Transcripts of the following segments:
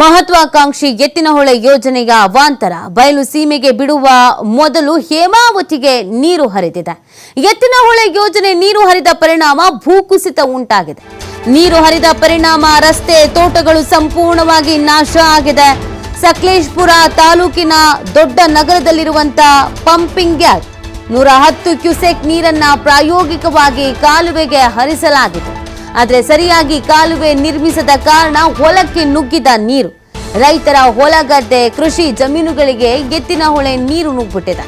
ಮಹತ್ವಾಕಾಂಕ್ಷಿ ಎತ್ತಿನಹೊಳೆ ಯೋಜನೆಯ ಅವಾಂತರ. ಬಯಲು ಸೀಮೆಗೆ ಬಿಡುವ ಮೊದಲು ಹೇಮಾವತಿಗೆ ನೀರು ಹರಿದಿದೆ. ಎತ್ತಿನಹೊಳೆ ಯೋಜನೆ ನೀರು ಹರಿದ ಪರಿಣಾಮ ಭೂಕುಸಿತ ಉಂಟಾಗಿದೆ. ನೀರು ಹರಿದ ಪರಿಣಾಮ ರಸ್ತೆ ತೋಟಗಳು ಸಂಪೂರ್ಣವಾಗಿ ನಾಶ ಆಗಿದೆ. ಸಕಲೇಶ್ಪುರ ತಾಲೂಕಿನ ದೊಡ್ಡ ನಗರದಲ್ಲಿರುವಂತ ಪಂಪಿಂಗ್ ಯಾರ್ಡ್ ನೂರ ಹತ್ತು ಕ್ಯೂಸೆಕ್ ನೀರನ್ನ ಪ್ರಾಯೋಗಿಕವಾಗಿ ಕಾಲುವೆಗೆ ಹರಿಸಲಾಗಿದೆ. ಆದರೆ ಸರಿಯಾಗಿ ಕಾಲುವೆ ನಿರ್ಮಿಸದ ಕಾರಣ ಹೊಲಕ್ಕೆ ನುಗ್ಗಿದ ನೀರು. ರೈತರ ಹೊಲ ಗದ್ದೆ, ಕೃಷಿ ಜಮೀನುಗಳಿಗೆ ಎತ್ತಿನಹೊಳೆ ನೀರು ನುಗ್ಬಿಟ್ಟಿದೆ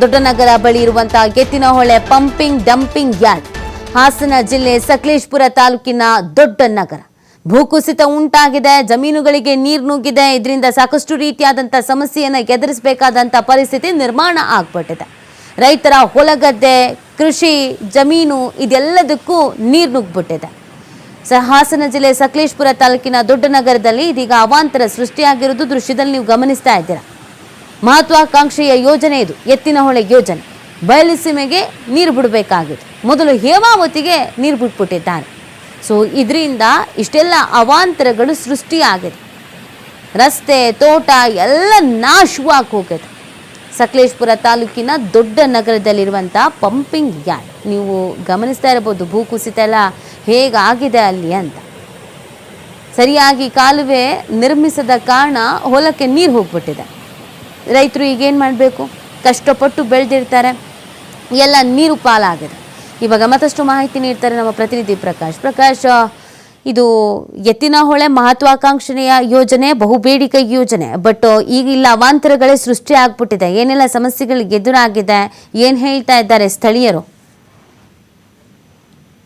ದೊಡ್ಡನಗರ ಬಳಿ ಇರುವಂತಹ Yettinahole pumping dumping yard, Hassan ಜಿಲ್ಲೆ ಸಕಲೇಶ್ಪುರ ತಾಲೂಕಿನ ದೊಡ್ಡ ನಗರ. ಭೂಕುಸಿತ ಉಂಟಾಗಿದೆ, ಜಮೀನುಗಳಿಗೆ ನೀರು ನುಗ್ಗಿದೆ, ಇದರಿಂದ ಸಾಕಷ್ಟು ರೀತಿಯಾದಂಥ ಸಮಸ್ಯೆಯನ್ನು ಎದುರಿಸಬೇಕಾದಂಥ ಪರಿಸ್ಥಿತಿ ನಿರ್ಮಾಣ ಆಗ್ಬಿಟ್ಟಿದೆ. ರೈತರ ಹೊಲಗದ್ದೆ ಕೃಷಿ, ಜಮೀನು, ಇದೆಲ್ಲದಕ್ಕೂ ನೀರು ನುಗ್ಬಿಟ್ಟಿದೆ. ಸ ಹಾಸನ ಜಿಲ್ಲೆ ಸಕಲೇಶ್ಪುರ ತಾಲೂಕಿನ ದೊಡ್ಡ ನಗರದಲ್ಲಿ ಇದೀಗ ಅವಾಂತರ ಸೃಷ್ಟಿಯಾಗಿರುವುದು ದೃಶ್ಯದಲ್ಲಿ ನೀವು ಗಮನಿಸ್ತಾ ಇದ್ದೀರಾ. ಮಹತ್ವಾಕಾಂಕ್ಷೆಯ ಯೋಜನೆ ಇದು, ಎತ್ತಿನಹೊಳೆ ಯೋಜನೆ. ಬಯಲುಸೀಮೆಗೆ ನೀರು ಬಿಡಬೇಕಾಗಿತ್ತು. ಮೊದಲು ಹೇಮಾವತಿಗೆ ನೀರು ಬಿಟ್ಬಿಟ್ಟಿದ್ದಾರೆ. ಸೊ ಇದರಿಂದ ಇಷ್ಟೆಲ್ಲ ಅವಾಂತರಗಳು ಸೃಷ್ಟಿಯಾಗಿದೆ. ರಸ್ತೆ, ತೋಟ ಎಲ್ಲ ನಾಶವಾಗಿ ಹೋಗಿದೆ. ಸಕಲೇಶ್ಪುರ ತಾಲೂಕಿನ ದೊಡ್ಡ ನಗರದಲ್ಲಿರುವಂಥ ಪಂಪಿಂಗ್ ಯಾರ್ಡ್ ನೀವು ಗಮನಿಸ್ತಾ ಇರಬಹುದು, ಭೂಕುಸಿತ ಎಲ್ಲ ಹೇಗಾಗಿದೆ ಅಲ್ಲಿ ಅಂತ. ಸರಿಯಾಗಿ ಕಾಲುವೆ ನಿರ್ಮಿಸದ ಕಾರಣ ಹೊಲಕ್ಕೆ ನೀರು ಹೋಗ್ಬಿಟ್ಟಿದೆ. ರೈತರು ಈಗೇನು ಮಾಡಬೇಕು? ಕಷ್ಟಪಟ್ಟು ಬೆಳೆದಿರ್ತಾರೆ. ಎಲ್ಲ ನೀರು ಪಾಲಾಗಿದೆ. ಇವಾಗ ಮತ್ತಷ್ಟು ಮಾಹಿತಿ ನೀಡ್ತಾರೆ ನಮ್ಮ ಪ್ರತಿನಿಧಿ ಪ್ರಕಾಶ್. ಪ್ರಕಾಶ್, ಇದು ಎತ್ತಿನಹೊಳೆ ಮಹತ್ವಾಕಾಂಕ್ಷೆಯ ಯೋಜನೆ, ಬಹುಬೇಡಿಕೆ ಯೋಜನೆ. ಬಟ್ ಈಗ ಇಲ್ಲ, ಅವಾಂತರಗಳೇ ಸೃಷ್ಟಿ ಆಗ್ಬಿಟ್ಟಿದೆ. ಏನೆಲ್ಲ ಸಮಸ್ಯೆಗಳಿಗೆ ಎದುರಾಗಿದೆ? ಏನು ಹೇಳ್ತಾ ಇದ್ದಾರೆ ಸ್ಥಳೀಯರು?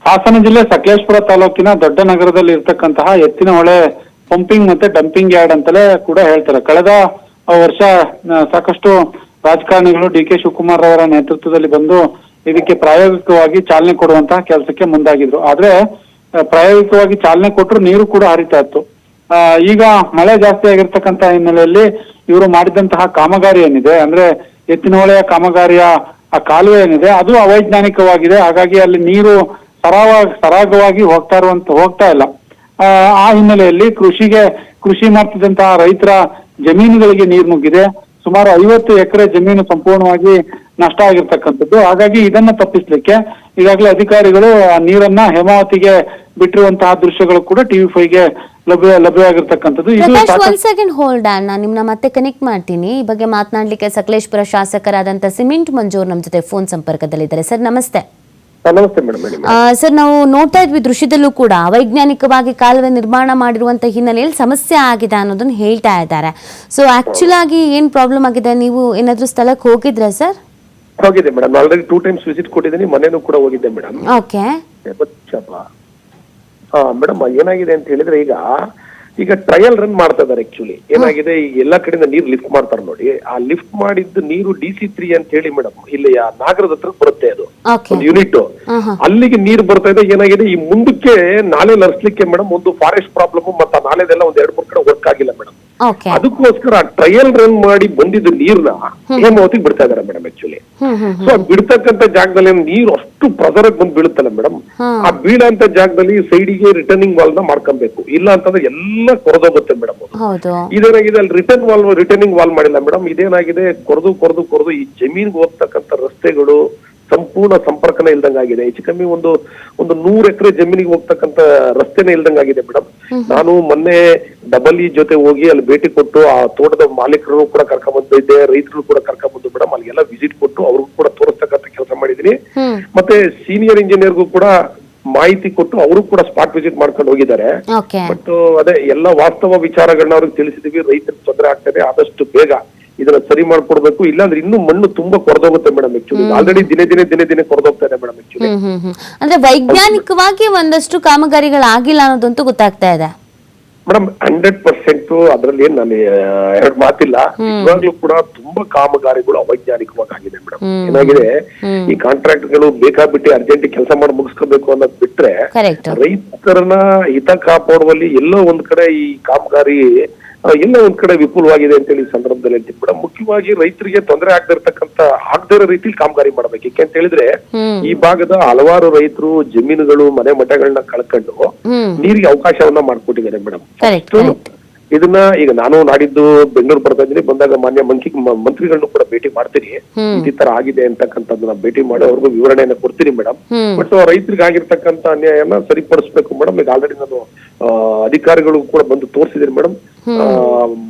ಹಾಸನ ಜಿಲ್ಲೆ ಸಕಲೇಶ್ಪುರ ತಾಲೂಕಿನ ದೊಡ್ಡ ನಗರದಲ್ಲಿ ಇರ್ತಕ್ಕಂತಹ ಎತ್ತಿನ ಹೊಳೆ ಪಂಪಿಂಗ್ ಮತ್ತೆ ಡಂಪಿಂಗ್ ಯಾರ್ಡ್ ಅಂತಲೇ ಕೂಡ ಹೇಳ್ತಾರೆ. ಕಳೆದ ವರ್ಷ ಸಾಕಷ್ಟು ರಾಜಕಾರಣಿಗಳು ಡಿ ಕೆ ಶಿವಕುಮಾರ್ ಅವರ ನೇತೃತ್ವದಲ್ಲಿ ಬಂದು ಇದಕ್ಕೆ ಪ್ರಾಯೋಗಿಕವಾಗಿ ಚಾಲನೆ ಕೊಡುವಂತಹ ಕೆಲಸಕ್ಕೆ ಮುಂದಾಗಿದ್ರು. ಆದ್ರೆ ಪ್ರಾಯೋಗಿಕವಾಗಿ ಚಾಲನೆ ಕೊಟ್ಟರು ನೀರು ಕೂಡ ಹರಿತಾ ಇತ್ತು. ಈಗ ಮಳೆ ಜಾಸ್ತಿ ಆಗಿರ್ತಕ್ಕಂತಹ ಹಿನ್ನೆಲೆಯಲ್ಲಿ ಇವರು ಮಾಡಿದಂತಹ ಕಾಮಗಾರಿ ಏನಿದೆ? ಅಂದ್ರೆ ಎತ್ತಿನ ಹೊಳೆಯ ಕಾಮಗಾರಿಯ, ಆ, ಕಾಲುವೆ ಏನಿದೆ? ಅದು ಅವೈಜ್ಞಾನಿಕವಾಗಿದೆ. ಹಾಗಾಗಿ ಅಲ್ಲಿ ನೀರು ಸರಾವ ಸರಾಗವಾಗಿ ಹೋಗ್ತಾ ಇರುವಂತ ಹೋಗ್ತಾ ಇಲ್ಲ. ಆ, ಹಿನ್ನೆಲೆಯಲ್ಲಿ ಕೃಷಿಗೆ ಕೃಷಿ ಮಾಡ್ತಿದ್ದಂತಹ ರೈತರ ಜಮೀನುಗಳಿಗೆ ನೀರು ನುಗ್ಗಿದೆ. ಸುಮಾರು ಐವತ್ತು ಎಕರೆ ಜಮೀನು ಸಂಪೂರ್ಣವಾಗಿ ನಷ್ಟ ಆಗಿರ್ತಕ್ಕಂಥದ್ದು. ಹಾಗಾಗಿ ಇದನ್ನ ತಪ್ಪಿಸ್ಲಿಕ್ಕೆ ಈಗಾಗಲೇ ಅಧಿಕಾರಿಗಳು ಆ ನೀರನ್ನ ಹೇಮಾವತಿಗೆ ಬಿಟ್ಟಿರುವಂತಹ ದೃಶ್ಯಗಳು ಕೂಡ ಟಿವಿ ಫೈವ್ಗೆ ಲಭ್ಯ ಲಭ್ಯವಾಗಿರ್ತಕ್ಕಂಥದ್ದು. ಇದು ಪ್ರಕಾಶ್ ಸಾಕಷ್ಟು ಒಂದ್ ಸೆಕೆಂಡ್ ಹೋಲ್ಡ್ ನಾನು ನಿಮ್ನ ಮತ್ತೆ ಕನೆಕ್ಟ್ ಮಾಡ್ತೀನಿ. ಈ ಬಗ್ಗೆ ಮಾತನಾಡ್ಲಿಕ್ಕೆ ಸಕಲೇಶ್ಪುರ ಶಾಸಕರಾದಂತಹ ಸಿಮೆಂಟ್ ಮಂಜೂರ್ ನಮ್ಮ ಜೊತೆ ಫೋನ್ ಸಂಪರ್ಕದಲ್ಲಿದ್ದಾರೆ. ಸರ್ ನಮಸ್ತೆ. ನಮಸ್ತೆ ಮೇಡಮ್ ಸರ್ ನಾವು ನೋಡ್ತಾ ಇದ್ವಿ ದೃಶ್ಯದಲ್ಲೂ ಕೂಡ ವೈಜ್ಞಾನಿಕವಾಗಿ ಕಾಲುವೆ ನಿರ್ಮಾಣ ಮಾಡಿರುವಂತ ಹಿನ್ನೆಲೆಯಲ್ಲಿ ಸಮಸ್ಯೆ ಆಗಿದೆ ಅನ್ನೋದನ್ನ ಹೇಳ್ತಾ ಇದ್ದಾರೆ. ಸೊ ಆಕ್ಚುಲ್ ಆಗಿ ಏನ್ ಪ್ರಾಬ್ಲಮ್ ಆಗಿದೆ? ನೀವು ಏನಾದ್ರೂ ಸ್ಥಳಕ್ಕೆ ಹೋಗಿದ್ರಾ ಸರ್? ಹೋಗಿದೆ madam. Already two times visit ಕೊಟ್ಟಿದ್ದೀನಿ. ಮನೇನೂ ಕೂಡ ಹೋಗಿದ್ದೆ ಮೇಡಮ್. ಓಕೆ ಮೇಡಮ್ ಏನಾಗಿದೆ ಅಂತ ಹೇಳಿದ್ರೆ ಈಗ ಈಗ ಟ್ರಯಲ್ ರನ್ ಮಾಡ್ತಾ ಇದಾರೆ ಆಕ್ಚುಲಿ ಏನಾಗಿದೆ? ಈ ಎಲ್ಲಾ ಕಡೆಯಿಂದ ನೀರು ಲಿಫ್ಟ್ ಮಾಡ್ತಾರೆ ನೋಡಿ. ಆ ಲಿಫ್ಟ್ ಮಾಡಿದ್ದು ನೀರು ಡಿ ಸಿ ತ್ರೀ ಅಂತ ಹೇಳಿ ಮೇಡಮ್. ಇಲ್ಲಿ ಆ ನಾಗರದ ಹತ್ರ ಬರುತ್ತೆ ಅದು. ಒಂದು ಯೂನಿಟ್ ಅಲ್ಲಿಗೆ ನೀರು ಬರ್ತಾ ಇದೆ. ಏನಾಗಿದೆ? ಈ ಮುಂದಕ್ಕೆ ನಾಲೆ ಲರ್ಸ್ಲಿಕ್ಕೆ ಮೇಡಮ್ ಒಂದು ಫಾರೆಸ್ಟ್ ಪ್ರಾಬ್ಲಮ್ ಮತ್ತೆ ನಾಲೆದೆಲ್ಲ ಒಂದ್ ಎರಡ್ ಮೂರ್ ಕಡೆ ವರ್ಕ್ ಆಗಿಲ್ಲ ಮೇಡಮ್. ಅದಕ್ಕೋಸ್ಕರ ಟ್ರಯಲ್ ರನ್ ಮಾಡಿ ಬಂದಿದ್ದ ನೀರ್ನ ಹೇಮಾವತಿಗೆ ಬಿಡ್ತಾ ಇದಾರೆ ಮೇಡಮ್ ಆಕ್ಚುಲಿ ಸೊ ಆ ಬಿಡ್ತಕ್ಕಂತ ಜಾಗದಲ್ಲಿ ನೀರು ಅಷ್ಟು ಪ್ರಸರಕ್ಕೆ ಬಂದು ಬೀಳುತ್ತಲ್ಲ ಮೇಡಮ್ ಆ ಬೀಳಂತ ಜಾಗದಲ್ಲಿ ಸೈಡಿಗೆ ರಿಟರ್ನಿಂಗ್ ವಾಲ್ನ ಮಾಡ್ಕೊಬೇಕು. ಇಲ್ಲ ಅಂತಂದ್ರೆ ಎಲ್ಲ ಕೊರದೋಗುತ್ತೆ ಮೇಡಮ್ ಇದೇನಾಗಿದೆ ಅಲ್ಲಿ ರಿಟರ್ನ್ ವಾಲ್ ರಿಟರ್ನಿಂಗ್ ವಾಲ್ ಮಾಡಿಲ್ಲ ಮೇಡಮ್ ಇದೇನಾಗಿದೆ ಕೊರದು ಕೊರದು ಕೊರದು ಈ ಜಮೀನ್ಗೆ ಹೋಗ್ತಕ್ಕಂತ ರಸ್ತೆಗಳು ಸಂಪೂರ್ಣ ಸಂಪರ್ಕನೇ ಇಲ್ದಂಗಾಗಿದೆ ಹೆಚ್ಚು ಕಮ್ಮಿ ಒಂದು ಒಂದು ನೂರ್ ಎಕರೆ ಜಮೀನಿಗೆ ಹೋಗ್ತಕ್ಕಂತ ರಸ್ತೆನೇ ಇಲ್ದಂಗಾಗಿದೆ ಮೇಡಮ್ ನಾನು ಮೊನ್ನೆ ಡಬಲ್ ಇ ಜೊತೆ ಹೋಗಿ ಅಲ್ಲಿ ಭೇಟಿ ಕೊಟ್ಟು ಆ ತೋಟದ ಮಾಲೀಕರು ಕೂಡ ಕರ್ಕೊಂಡ್ ಬಂದಿದ್ದೆ ರೈತರು ಕೂಡ ಕರ್ಕೊಂಡ್ ಬಂದು ಮೇಡಮ್ ಅಲ್ಲಿಗೆಲ್ಲ ವಿಸಿಟ್ ಕೊಟ್ಟು ಅವ್ರಿಗೂ ಕೂಡ ತೋರಿಸ್ತಕ್ಕಂತ ಕೆಲಸ ಮಾಡಿದೀನಿ ಮತ್ತೆ ಸೀನಿಯರ್ ಇಂಜಿನಿಯರ್ಗೂ ಕೂಡ ಮಾಹಿತಿ ಕೊಟ್ಟು ಅವರು ಕೂಡ ಸ್ಪಾಟ್ ವಿಸಿಟ್ ಮಾಡ್ಕೊಂಡು ಹೋಗಿದ್ದಾರೆ. ಬಟ್ ಅದೇ ಎಲ್ಲ ವಾಸ್ತವ ವಿಚಾರಗಳನ್ನ ಅವ್ರಿಗೆ ತಿಳಿಸಿದೀವಿ ರೈತರಿಗೆ ತೊಂದರೆ ಆಗ್ತದೆ ಆದಷ್ಟು ಬೇಗ ಇದನ್ನ ಸರಿ ಮಾಡ್ಕೊಡ್ಬೇಕು. ಇಲ್ಲಾಂದ್ರೆ ಇನ್ನು ಮಣ್ಣು ತುಂಬಾ ಕೊರದೋಗುತ್ತೆ ಮೇಡಮ್ ಆಕ್ಚುಲಿ ಆಲ್ರೆಡಿ ದಿನೇ ದಿನೇ ದಿನೇ ದಿನೇ ಕೊರದೋಗ್ತಾ ಇದೆ ಮೇಡಮ್ ಆಕ್ಚುಲಿ ಹ್ಮ್ ಹ್ಮ್ ಹ್ಮ್. ಅಂದ್ರೆ ವೈಜ್ಞಾನಿಕವಾಗಿ ಒಂದಷ್ಟು ಕಾಮಗಾರಿಗಳಾಗಿಲ್ಲ ಅನ್ನೋದಂತೂ ಗೊತ್ತಾಗ್ತಾ ಇದೆ. ಮೇಡಮ್ ಹಂಡ್ರೆಡ್ ಪರ್ಸೆಂಟ್ ಅದ್ರಲ್ಲಿ ಏನ್ ನಾನು ಎರಡು ಮಾತಿಲ್ಲ. ಇವಾಗ್ಲೂ ಕೂಡ ತುಂಬಾ ಕಾಮಗಾರಿಗಳು ಅವೈಜ್ಞಾನಿಕವಾಗಿ ಆಗಿದೆ ಮೇಡಮ್. ಏನಾಗಿದೆ? ಈ ಕಾಂಟ್ರಾಕ್ಟ್ಗಳು ಬೇಕಾಬಿಟ್ಟು ಅರ್ಜೆಂಟ್ ಕೆಲಸ ಮಾಡಿ ಮುಗಿಸ್ಕೋಬೇಕು ಅನ್ನೋದ್ ಬಿಟ್ರೆ ಕರೆಕ್ಟ್ ರೈತರನ್ನ ಹಿತ ಕಾಪಾಡುವಲ್ಲಿ ಎಲ್ಲೋ ಒಂದ್ ಕಡೆ ಈ ಕಾಮಗಾರಿ ಎಲ್ಲೋ ಒಂದ್ ಕಡೆ ವಿಪುಲವಾಗಿದೆ ಅಂತ ಹೇಳಿ ಈ ಸಂದರ್ಭದಲ್ಲಿ ಹೇಳ್ತೀನಿ ಮೇಡಮ್ ಮುಖ್ಯವಾಗಿ ರೈತರಿಗೆ ತೊಂದರೆ ಆಗದಿರ್ತಕ್ಕಂತ ಆಗದಿರೋ ರೀತಿಲಿ ಕಾಮಗಾರಿ ಮಾಡ್ಬೇಕು. ಯಾಕೆ ಅಂತ ಹೇಳಿದ್ರೆ ಈ ಭಾಗದ ಹಲವಾರು ರೈತರು ಜಮೀನುಗಳು ಮನೆ ಮಠಗಳನ್ನ ಕಳ್ಕೊಂಡು ನೀರಿಗೆ ಅವಕಾಶವನ್ನ ಮಾಡ್ಕೊಟ್ಟಿದ್ದಾರೆ ಮೇಡಮ್. ಇದನ್ನ ಈಗ ನಾನು ನಾಡಿದ್ದು ಬೆಂಗಳೂರು ಬರ್ತಾ ಇದ್ದೀನಿ. ಬಂದಾಗ ಮಾನ್ಯ ಮಂತ್ರಿ ಮಂತ್ರಿಗಳನ್ನು ಕೂಡ ಭೇಟಿ ಮಾಡ್ತೀನಿ. ಈ ತರ ಆಗಿದೆ ಅಂತಕ್ಕಂಥದ್ದನ್ನ ಭೇಟಿ ಮಾಡಿ ಅವ್ರಿಗೂ ವಿವರಣೆಯನ್ನ ಕೊಡ್ತೀನಿ ಮೇಡಮ್. ಬಟ್ ರೈತರಿಗೆ ಆಗಿರ್ತಕ್ಕಂಥ ಅನ್ಯಾಯನ ಸರಿಪಡಿಸ್ಬೇಕು ಮೇಡಮ್. ಈಗ ಆಲ್ರೆಡಿ ನಾನು ಅಧಿಕಾರಿಗಳು ಕೂಡ ಬಂದು ತೋರಿಸಿದ್ದೀನಿ ಮೇಡಮ್.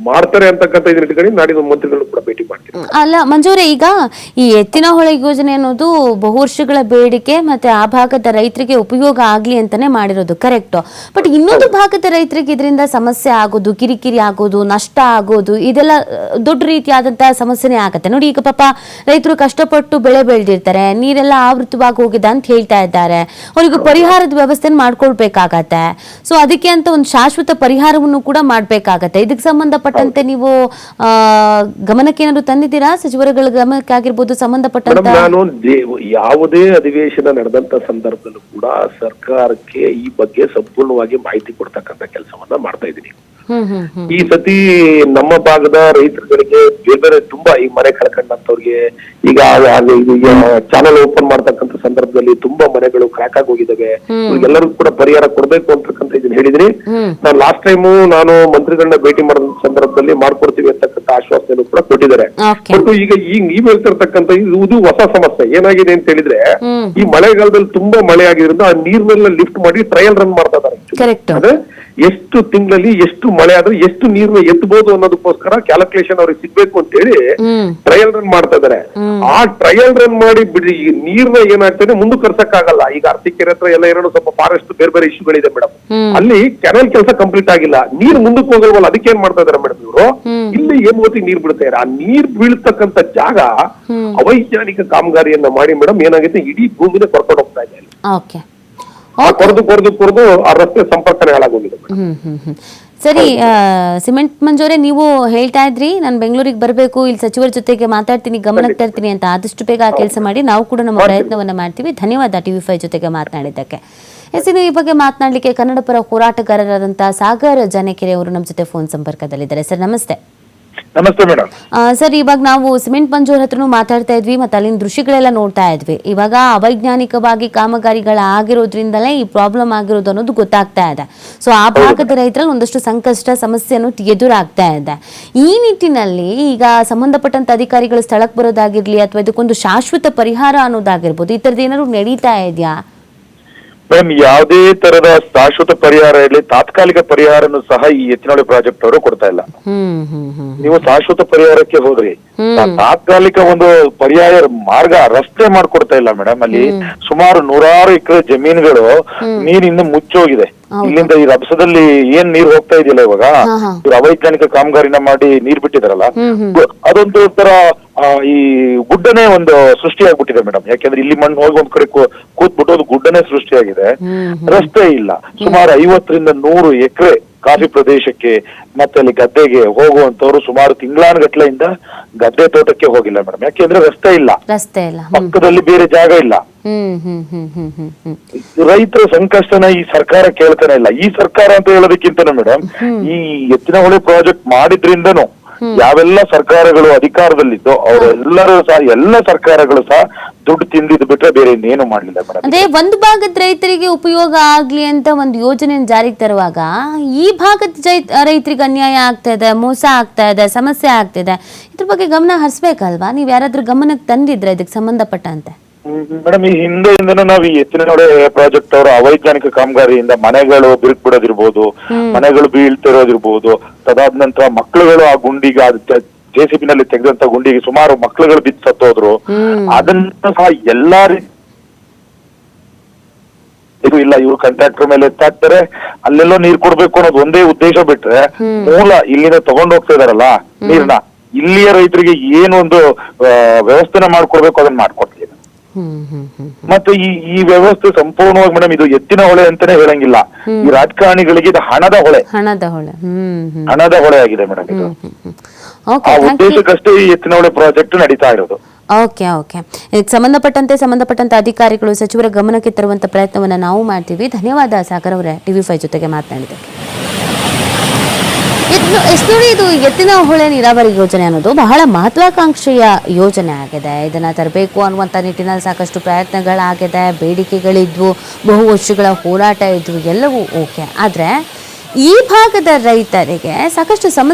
ಮಾಡ್ತಾರೆ ಅಂತಕ್ಕಂಥ ಇದನ್ನ ಇಟ್ಕೊಂಡು ನಾಡಿನ ಮಂತ್ರಿಗಳು ಕೂಡ ಭೇಟಿ ಮಾಡ್ತೀವಿ ಅಲ್ಲ ಮಂಜೂರೆ ಈಗ ಈ ಎತ್ತಿನ ಹೊಳೆ ಯೋಜನೆ ಅನ್ನೋದು ಬಹು ವರ್ಷಗಳ ಬೇಡಿಕೆ ಮತ್ತೆ ಆ ಭಾಗದ ರೈತರಿಗೆ ಉಪಯೋಗ ಆಗ್ಲಿ ಅಂತಾನೆ ಮಾಡಿರೋದು ಕರೆಕ್ಟ್ ಬಟ್ ಇನ್ನೊಂದು ಭಾಗದ ರೈತರಿಗೆ ಇದರಿಂದ ಸಮಸ್ಯೆ ಆಗೋದು ಕಿರಿಕಿರಿ ಆಗೋದು ನಷ್ಟ ಆಗೋದು ಇದೆಲ್ಲ ದೊಡ್ಡ ರೀತಿಯಾದಂತಹ ಸಮಸ್ಯೆನೇ ಆಗತ್ತೆ. ನೋಡಿ ಈಗ ಪಾಪ ರೈತರು ಕಷ್ಟಪಟ್ಟು ಬೆಳೆ ಬೆಳೆದಿರ್ತಾರೆ ನೀರೆಲ್ಲ ಆವೃತವಾಗಿ ಹೋಗಿದೆ ಅಂತ ಹೇಳ್ತಾ ಇದ್ದಾರೆ. ಅವರಿಗೆ ಪರಿಹಾರದ ವ್ಯವಸ್ಥೆ ಮಾಡ್ಕೊಳ್ಬೇಕಾಗತ್ತೆ. ಸೊ ಅದಕ್ಕೆ ಅಂತ ಒಂದು ಶಾಶ್ವತ ಪರಿಹಾರವನ್ನು ಕೂಡ ಮಾಡ್ಬೇಕಾಗತ್ತೆ. ಇದಕ್ಕೆ ಸಂಬಂಧಪಟ್ಟಂತೆ ನೀವು ಆ, ಗಮನಕ್ಕೆ ಏನಾದ್ರು ತಂದಿದ್ದೀರಾ? ಸಚಿವರುಗಳ ಗಮನಕ್ಕೆ ಆಗಿರ್ಬೋದು ಸಂಬಂಧಪಟ್ಟಂತ ನಾನು ಯಾವುದೇ ಅಧಿವೇಶನ ನಡೆದಂತ ಸಂದರ್ಭದಲ್ಲೂ ಕೂಡ ಸರ್ಕಾರಕ್ಕೆ ಈ ಬಗ್ಗೆ ಸಂಪೂರ್ಣವಾಗಿ ಮಾಹಿತಿ ಕೊಡ್ತಕ್ಕಂತ ಕೆಲಸವನ್ನ ಮಾಡ್ತಾ ಇದ್ದೀನಿ. ಈ ಸತಿ ನಮ್ಮ ಭಾಗದ ರೈತರುಗಳಿಗೆ ಬೇರೆ ಬೇರೆ ತುಂಬಾ ಈ ಮನೆ ಕಳ್ಕೊಂಡಂತವ್ರಿಗೆ ಈಗ ಚಾನಲ್ ಓಪನ್ ಮಾಡ್ತಕ್ಕಂಥ ಸಂದರ್ಭದಲ್ಲಿ ತುಂಬಾ ಮನೆಗಳು ಕ್ರ್ಯಾಕ್ ಆಗಿ ಹೋಗಿದ್ದಾವೆ ಎಲ್ಲರಿಗೂ ಕೂಡ ಪರಿಹಾರ ಕೊಡ್ಬೇಕು ಅಂತಕ್ಕಂಥ ಇದನ್ನ ಹೇಳಿದ್ರಿ. ನಾನು ಲಾಸ್ಟ್ ಟೈಮು ನಾನು ಮಂತ್ರಿಗಳನ್ನ ಭೇಟಿ ಮಾಡಿದ ಸಂದರ್ಭದಲ್ಲಿ ಮಾಡ್ಕೊಡ್ತೀವಿ ಅಂತಕ್ಕಂಥ ಆಶ್ವಾಸನೆಯನ್ನು ಕೂಡ ಕೊಟ್ಟಿದ್ದಾರೆ. ಬಟ್ ಈಗ ಈ ನೀವ್ ಹೇಳ್ತಿರ್ತಕ್ಕಂಥ ಇದು ಹೊಸ ಸಮಸ್ಯೆ. ಏನಾಗಿದೆ ಅಂತ ಹೇಳಿದ್ರೆ ಈ ಮಳೆಗಾಲದಲ್ಲಿ ತುಂಬಾ ಮಳೆ ಆಗಿರೋದ್ರಿಂದ ಆ ನೀರ್ನೆಲ್ಲ ಲಿಫ್ಟ್ ಮಾಡಿ ಟ್ರಯಲ್ ರನ್ ಮಾಡ್ತಾ ಇದ್ದಾರೆ. ಎಷ್ಟು ತಿಂಗಳಲ್ಲಿ ಎಷ್ಟು ಮಳೆ ಆದ್ರೆ ಎಷ್ಟು ನೀರ್ನ ಎತ್ತಬಹುದು ಅನ್ನೋದಕ್ಕೋಸ್ಕರ ಕ್ಯಾಲ್ಕುಲೇಷನ್ ಅವ್ರಿಗೆ ಸಿಗ್ಬೇಕು ಅಂತ ಹೇಳಿ ಟ್ರಯಲ್ ರನ್ ಮಾಡ್ತಾ ಇದಾರೆ. ಆ ಟ್ರಯಲ್ ರನ್ ಮಾಡಿ ಬಿಡಿ ಈ ನೀರ್ನ ಏನಾಗ್ತದೆ ಮುಂದೆ ಕರ್ಸಕ್ಕಾಗಲ್ಲ. ಈಗ ಅರಸೀಕೆರೆ ಹತ್ರ ಎಲ್ಲ ಏನೋ ಸ್ವಲ್ಪ ಫಾರೆಸ್ಟ್ ಬೇರೆ ಬೇರೆ ಇಶ್ಯೂಗಳಿದೆ ಮೇಡಮ್ ಅಲ್ಲಿ ಕೆನಲ್ ಕೆಲಸ ಕಂಪ್ಲೀಟ್ ಆಗಿಲ್ಲ. ನೀರ್ ಮುಂದಕ್ಕೆ ಹೋಗಲ್ವಲ್ಲ ಅದಕ್ಕೆ ಏನ್ ಮಾಡ್ತಾ ಇದಾರೆ ಮೇಡಮ್ ಇವರು? ಇಲ್ಲಿ ಏನ್ ಹೊತ್ತಿಗೆ ನೀರ್ ಬಿಡ್ತಾ ಇದಾರೆ? ಆ ನೀರ್ ಬೀಳ್ತಕ್ಕಂತ ಜಾಗ ಅವೈಜ್ಞಾನಿಕ ಕಾಮಗಾರಿಯನ್ನ ಮಾಡಿ ಮೇಡಮ್ ಏನಾಗುತ್ತೆ ಇಡೀ ಭೂಮಿನ ಕರ್ಕೊಂಡು ಹೋಗ್ತಾ ಇದೆ ಆ ಕೊರೆದು ಕೊರೆದು ಕೊರೆದು ಆ ರಸ್ತೆ ಸಂಪರ್ಕನೇ ಹಾಳಾಗೋಗಿದೆ. ಮೇಡಮ್ ಹ್ಮ್ ಹ್ಮ್ ಹ್ಮ್. ಸರಿ ಆ, ಸಿಮೆಂಟ್ ಮಂಜೋರೆ ನೀವು ಹೇಳ್ತಾ ಇದ್ರಿ ನಾನು ಬೆಂಗಳೂರಿಗೆ ಬರಬೇಕು ಇಲ್ಲಿ ಸಚಿವರ ಜೊತೆಗೆ ಮಾತಾಡ್ತೀನಿ ಗಮನಕ್ಕೆ ತರ್ತೀನಿ ಅಂತ ಆದಷ್ಟು ಬೇಗ ಆ ಕೆಲಸ ಮಾಡಿ ನಾವು ಕೂಡ ನಮ್ಮ ಪ್ರಯತ್ನವನ್ನ ಮಾಡ್ತೀವಿ. ಧನ್ಯವಾದ ಟಿವಿ ಫೈವ್ ಜೊತೆಗೆ ಮಾತನಾಡಿದ್ದಕ್ಕೆ. ಎಸ್ ಇನ್ನು ಈ ಬಗ್ಗೆ ಮಾತನಾಡಲಿಕ್ಕೆ ಕನ್ನಡ ಪರ ಹೋರಾಟಗಾರರಾದಂತಹ ಸಾಗರ್ ಜಾನಕೆರೆ ಅವರು ನಮ್ಮ ಜೊತೆ ಫೋನ್ ಸಂಪರ್ಕದಲ್ಲಿದ್ದಾರೆ. ಸರ್ ನಮಸ್ತೆ. ನಮಸ್ತೆ ಮೇಡಮ್. ಸರ್ ಇವಾಗ ನಾವು ಸಿಮೆಂಟ್ ಮಂಜೂರ್ ಹತ್ರನೂ ಮಾತಾಡ್ತಾ ಇದ್ವಿ ಮತ್ತೆ ಅಲ್ಲಿನ ದೃಶ್ಯಗಳೆಲ್ಲ ನೋಡ್ತಾ ಇದ್ವಿ. ಇವಾಗ ಅವೈಜ್ಞಾನಿಕವಾಗಿ ಕಾಮಗಾರಿಗಳಾಗಿರೋದ್ರಿಂದಲೇ ಈ ಪ್ರಾಬ್ಲಮ್ ಆಗಿರೋದು ಅನ್ನೋದು ಗೊತ್ತಾಗ್ತಾ ಇದೆ. ಸೊ ಆ ಭಾಗದ ರೈತರಲ್ಲಿ ಒಂದಷ್ಟು ಸಂಕಷ್ಟ ಸಮಸ್ಯೆ ಅನ್ನೋದು ಎದುರಾಗ್ತಾ ಇದೆ. ಈ ನಿಟ್ಟಿನಲ್ಲಿ ಈಗ ಸಂಬಂಧಪಟ್ಟಂತ ಅಧಿಕಾರಿಗಳು ಸ್ಥಳಕ್ಕೆ ಬರೋದಾಗಿರ್ಲಿ ಅಥವಾ ಇದಕ್ಕೊಂದು ಶಾಶ್ವತ ಪರಿಹಾರ ಅನ್ನೋದಾಗಿರ್ಬೋದು ಈ ಥರದ್ದು ಏನಾದ್ರು ನಡೀತಾ ಇದೆಯಾ? ಮೇಡಮ್ ಯಾವುದೇ ತರದ ಶಾಶ್ವತ ಪರಿಹಾರ ಇರಲಿ ತಾತ್ಕಾಲಿಕ ಪರಿಹಾರನು ಸಹ ಈ ಎತ್ತಿನೊಳೆ ಪ್ರಾಜೆಕ್ಟ್ ಅವರು ಕೊಡ್ತಾ ಇಲ್ಲ. ನೀವು ಶಾಶ್ವತ ಪರಿಹಾರಕ್ಕೆ ಹೋದ್ರಿ. ತಾತ್ಕಾಲಿಕ ಒಂದು ಪರ್ಯಾಯ ಮಾರ್ಗ ರಸ್ತೆ ಮಾಡ್ಕೊಡ್ತಾ ಇಲ್ಲ ಮೇಡಮ್ ಅಲ್ಲಿ ಸುಮಾರು ನೂರಾರು ಎಕರೆ ಜಮೀನುಗಳು ನೀರಿಂದ ಮುಚ್ಚೋಗಿದೆ. ಇಲ್ಲಿಂದ ಈ ರಭಸದಲ್ಲಿ ಏನ್ ನೀರ್ ಹೋಗ್ತಾ ಇದೆಯಲ್ಲ ಇವಾಗ. ಇವ್ರು ಅವೈಜ್ಞಾನಿಕ ಕಾಮಗಾರಿನ ಮಾಡಿ ನೀರ್ ಬಿಟ್ಟಿದಾರಲ್ಲ? ಅದೊಂದು ತರ ಈ ಗುಡ್ಡನೇ ಒಂದು ಸೃಷ್ಟಿಯಾಗ್ಬಿಟ್ಟಿದೆ ಮೇಡಮ್ ಯಾಕೆಂದ್ರೆ ಇಲ್ಲಿ ಮಣ್ಣು ಹೋಗಿ ಒಂದ್ ಕಡೆ ಕೂತ್ಬಿಟ್ಟು ಅದು ಗುಡ್ಡನೇ ಸೃಷ್ಟಿಯಾಗಿದೆ. ರಸ್ತೆ ಇಲ್ಲ. ಸುಮಾರು ಐವತ್ತರಿಂದ ನೂರು ಎಕರೆ ಕಾಫಿ ಪ್ರದೇಶಕ್ಕೆ ಮತ್ತೆ ಅಲ್ಲಿ ಗದ್ದೆಗೆ ಹೋಗುವಂತವ್ರು ಸುಮಾರು ತಿಂಗಳಾನುಗಟ್ಲೆಯಿಂದ ಗದ್ದೆ ತೋಟಕ್ಕೆ ಹೋಗಿಲ್ಲ ಮೇಡಮ್. ಯಾಕೆಂದ್ರೆ ರಸ್ತೆ ಇಲ್ಲ. ರಸ್ತೆ ಇಲ್ಲ. ಪಕ್ಕದಲ್ಲಿ ಬೇರೆ ಜಾಗ ಇಲ್ಲ. ರೈತರ ಸಂಕಷ್ಟನ ಈ ಸರ್ಕಾರ ಕೇಳ್ತಾನೆ ಇಲ್ಲ. ಈ ಸರ್ಕಾರ ಅಂತ ಹೇಳೋದಕ್ಕಿಂತನೂ ಮೇಡಮ್ ಈ ಎತ್ತಿನ ಹೊಳೆ ಪ್ರಾಜೆಕ್ಟ್ ಮಾಡಿದ್ರಿಂದನೂ ಯಾವೆಲ್ಲ ಸರ್ಕಾರಗಳು ಅಧಿಕಾರದಲ್ಲಿದ್ದೋ ಅವರೆಲ್ಲರೂ ಸಹ ಎಲ್ಲ ಸರ್ಕಾರಗಳು ಸಹ ದುಡ್ಡು ತಿಂದಿದ್ದು ಬಿಟ್ರೆ ಬೇರೆ ಇನ್ನೇನು ಮಾಡಲಿಲ್ಲ ಮೇಡಮ್. ಅದೇ ಒಂದು ಭಾಗದ ರೈತರಿಗೆ ಉಪಯೋಗ ಆಗ್ಲಿ ಅಂತ ಒಂದು ಯೋಜನೆ ಜಾರಿಗೆ ತರುವಾಗ ಈ ಭಾಗದ ರೈತರಿಗೆ ಅನ್ಯಾಯ ಆಗ್ತಾ ಇದೆ ಮೋಸ ಆಗ್ತಾ ಇದೆ ಸಮಸ್ಯೆ ಆಗ್ತಿದೆ ಇದ್ರ ಬಗ್ಗೆ ಗಮನ ಹರಿಸ್ಬೇಕಲ್ವಾ? ನೀವು ಯಾರಾದ್ರೂ ಗಮನಕ್ಕೆ ತಂದಿದ್ರೆ ಇದಕ್ಕೆ ಸಂಬಂಧಪಟ್ಟಂತೆ. ಮೇಡಮ್ ಈ ಹಿಂದೆಯಿಂದನೂ ನಾವು ಈ ಎತ್ತಿನ ನೋಡೆ ಪ್ರಾಜೆಕ್ಟ್ ಅವರ ಅವೈಜ್ಞಾನಿಕ ಕಾಮಗಾರಿಯಿಂದ ಮನೆಗಳು ಬಿರುಕು ಬಿಡೋದಿರ್ಬೋದು ಮನೆಗಳು ಬೀಳ್ತಿರೋದಿರ್ಬೋದು ತದಾದ ನಂತರ ಮಕ್ಕಳುಗಳು ಆ ಗುಂಡಿಗೆ ಜೆ ಸಿ ನಲ್ಲಿ ತೆಗೆದಂತ ಗುಂಡಿಗೆ ಸುಮಾರು ಮಕ್ಕಳುಗಳು ಬಿದ್ದು ಸತ್ತೋದ್ರು. ಅದನ್ನ ಸಹ ಎಲ್ಲಾ ಇದು ಇಲ್ಲ ಇವ್ರು ಕಂಟ್ರಾಕ್ಟರ್ ಮೇಲೆ ಎತ್ತಾಕ್ತಾರೆ ಅಲ್ಲೆಲ್ಲೋ ನೀರ್ ಕೊಡ್ಬೇಕು ಅನ್ನೋದು ಒಂದೇ ಉದ್ದೇಶ ಬಿಟ್ರೆ ಮೂಲ ಇಲ್ಲಿಂದ ತಗೊಂಡು ಹೋಗ್ತಾ ಇದಾರಲ್ಲ ನೀರ್ನ ಇಲ್ಲಿಯ ರೈತರಿಗೆ ಏನೊಂದು ವ್ಯವಸ್ಥೆನ ಮಾಡ್ಕೊಡ್ಬೇಕು ಅದನ್ನ ಹ್ಮ್ ಮತ್ತೆ ಈ ಈ ವ್ಯವಸ್ಥೆ ಸಂಪೂರ್ಣವಾಗಿ ಮೇಡಮ್ ಇದು ಎತ್ತಿನ ಹೊಳೆ ಅಂತಾನೆ ಹೇಳಂಗಿಲ್ಲ. ಈ ರಾಜಕಾರಣಿಗಳಿಗೆ ಇದು ಹಣದ ಹೊಳೆ. ಹಣದ ಹೊಳೆ. ಹ್ಮ್ ಹ್ಮ್. ಹಣದ ಹೊಳೆ ಆಗಿದೆ ಮೇಡಮ್ ಇದು. ಆ ಉದ್ದೇಶಕ್ಕಷ್ಟೇ ಈ ಎತ್ತಿನ ಹೊಳೆ ಪ್ರಾಜೆಕ್ಟ್ ನಡೀತಾ ಇರೋದು. ಓಕೆ ಓಕೆ ಇದಕ್ಕೆ ಸಂಬಂಧಪಟ್ಟಂತೆ ಸಂಬಂಧಪಟ್ಟಂತ ಅಧಿಕಾರಿಗಳು ಸಚಿವರ ಗಮನಕ್ಕೆ ತರುವಂತ ಪ್ರಯತ್ನವನ್ನ ನಾವು ಮಾಡ್ತೀವಿ. ಧನ್ಯವಾದ ಸಾಗರ್ ಅವರೇ. ಟಿವಿ ಫೈವ್ ಜೊತೆಗೆ ಮಾತನಾಡಿದ್ದಕ್ಕೆ. ಇನ್ನು ಇದು ಎತ್ತಿನ ಹೊಳೆ ನೀರಾವರಿ ಯೋಜನೆ ಅನ್ನೋದು ಬಹಳ ಮಹತ್ವಾಕಾಂಕ್ಷೆಯ ಯೋಜನೆ ಆಗಿದೆ. ಇದನ್ನ ತರಬೇಕು ಅನ್ನುವಂಥ ನಿಟ್ಟಿನಲ್ಲಿ ಸಾಕಷ್ಟು ಪ್ರಯತ್ನಗಳಾಗಿದೆ. ಬೇಡಿಕೆಗಳಿದ್ವು, ಬಹು ವರ್ಷಗಳ ಹೋರಾಟ ಇದ್ವು, ಎಲ್ಲವೂ ಓಕೆ. ಆದರೆ ಈ ಭಾಗದ ರೈತರಿಗೆ ಸಾಕಷ್ಟು ಸಮಸ್ಯೆ